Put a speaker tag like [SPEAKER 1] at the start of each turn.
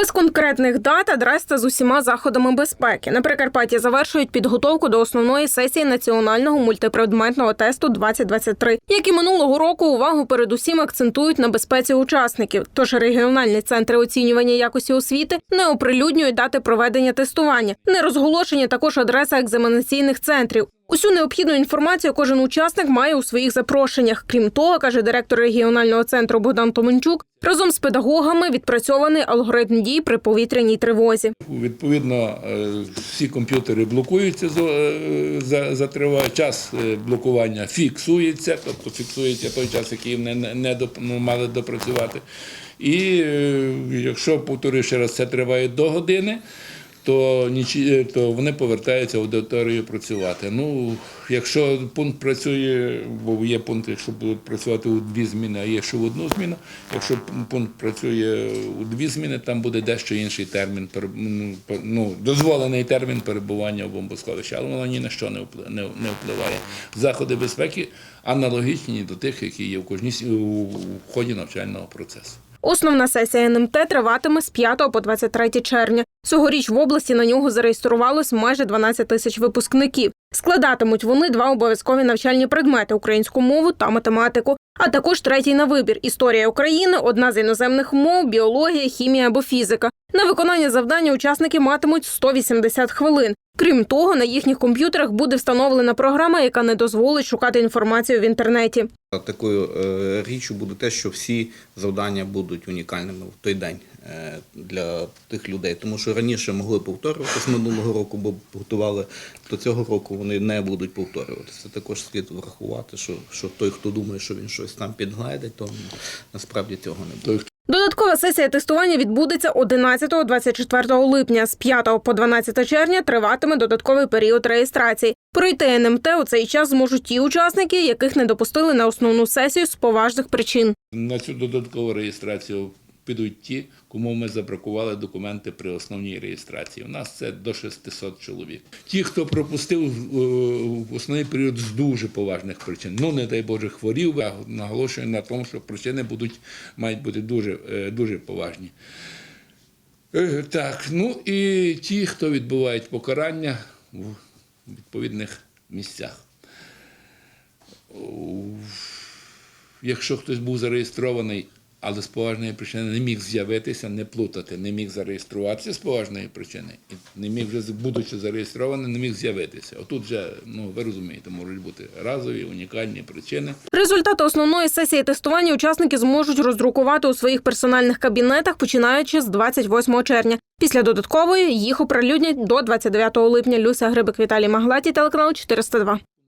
[SPEAKER 1] Без конкретних дат, адрес та з усіма заходами безпеки. На Прикарпатті завершують підготовку до основної сесії національного мультипредметного тесту 2023. Як і минулого року, увагу передусім акцентують на безпеці учасників. Тож регіональні центри оцінювання якості освіти не оприлюднюють дати проведення тестування, не розголошені також адреса екзаменаційних центрів. Усю необхідну інформацію кожен учасник має у своїх запрошеннях. Крім того, каже директор регіонального центру Богдан Томенчук, разом з педагогами відпрацьований алгоритм дій при повітряній тривозі.
[SPEAKER 2] Відповідно, е, всі комп'ютери блокуються за, е, за, тривалий час е, блокування фіксується, тобто фіксується той час, який не, не доп- ну, мали допрацювати. І якщо повторюю ще раз, це триває до години. То, нічі, то вони повертаються в аудиторію працювати. Ну, якщо пункт працює, бо є пункти, що будуть працювати у дві зміни, а є що в одну зміну. Якщо пункт працює у дві зміни, там буде дещо інший термін, ну, ну, дозволений термін перебування в бомбосховищі, але воно ні на що не впли- не, не впливає. Заходи безпеки аналогічні до тих, які є в кожній у ході навчального процесу.
[SPEAKER 1] Основна сесія НМТ триватиме з 5 по 23 червня. Цьогоріч в області на нього зареєструвалось майже 12 тисяч випускників. Складатимуть вони два обов'язкові навчальні предмети українську мову та математику. А також третій на вибір історія України, одна з іноземних мов, біологія, хімія або фізика. На виконання завдання учасники матимуть 180 хвилин. Крім того, на їхніх комп'ютерах буде встановлена програма, яка не дозволить шукати інформацію в інтернеті.
[SPEAKER 3] Такою е, річчю буде те, що всі завдання будуть унікальними в той день е, для тих людей. Тому що раніше могли повторюватися минулого року, бо готували, то цього року вони не будуть повторюватися. Також слід врахувати, що, що той, хто думає, що він щось там підгледить, то насправді цього не буде.
[SPEAKER 1] Додаткова сесія тестування відбудеться 11-24 липня. З 5 по 12 червня триватиме додатковий період реєстрації. Пройти НМТ у цей час зможуть ті учасники, яких не допустили на основну сесію з поважних причин.
[SPEAKER 2] На цю додаткову реєстрацію підуть ті, кому ми забракували документи при основній реєстрації. У нас це до 600 чоловік. Ті, хто пропустив е, в основний період з дуже поважних причин, ну не дай Боже, хворів, я наголошую на тому, що причини будуть мають бути дуже, е, дуже поважні. Е, Так, ну і ті, хто відбувають покарання в відповідних місцях. якщо хтось був зареєстрований, але з поважної причини не міг з'явитися, не плутати, не міг зареєструватися з поважної причини, і не міг вже, будучи зареєстрований, не міг з'явитися. Отут вже, ну ви розумієте, можуть бути разові, унікальні причини.
[SPEAKER 1] Результати основної сесії тестування учасники зможуть роздрукувати у своїх персональних кабінетах, починаючи з 28 червня. Після додаткової їх оприлюднять до 29 липня. Люся Грибик Віталій Маглаті, телеканал 402.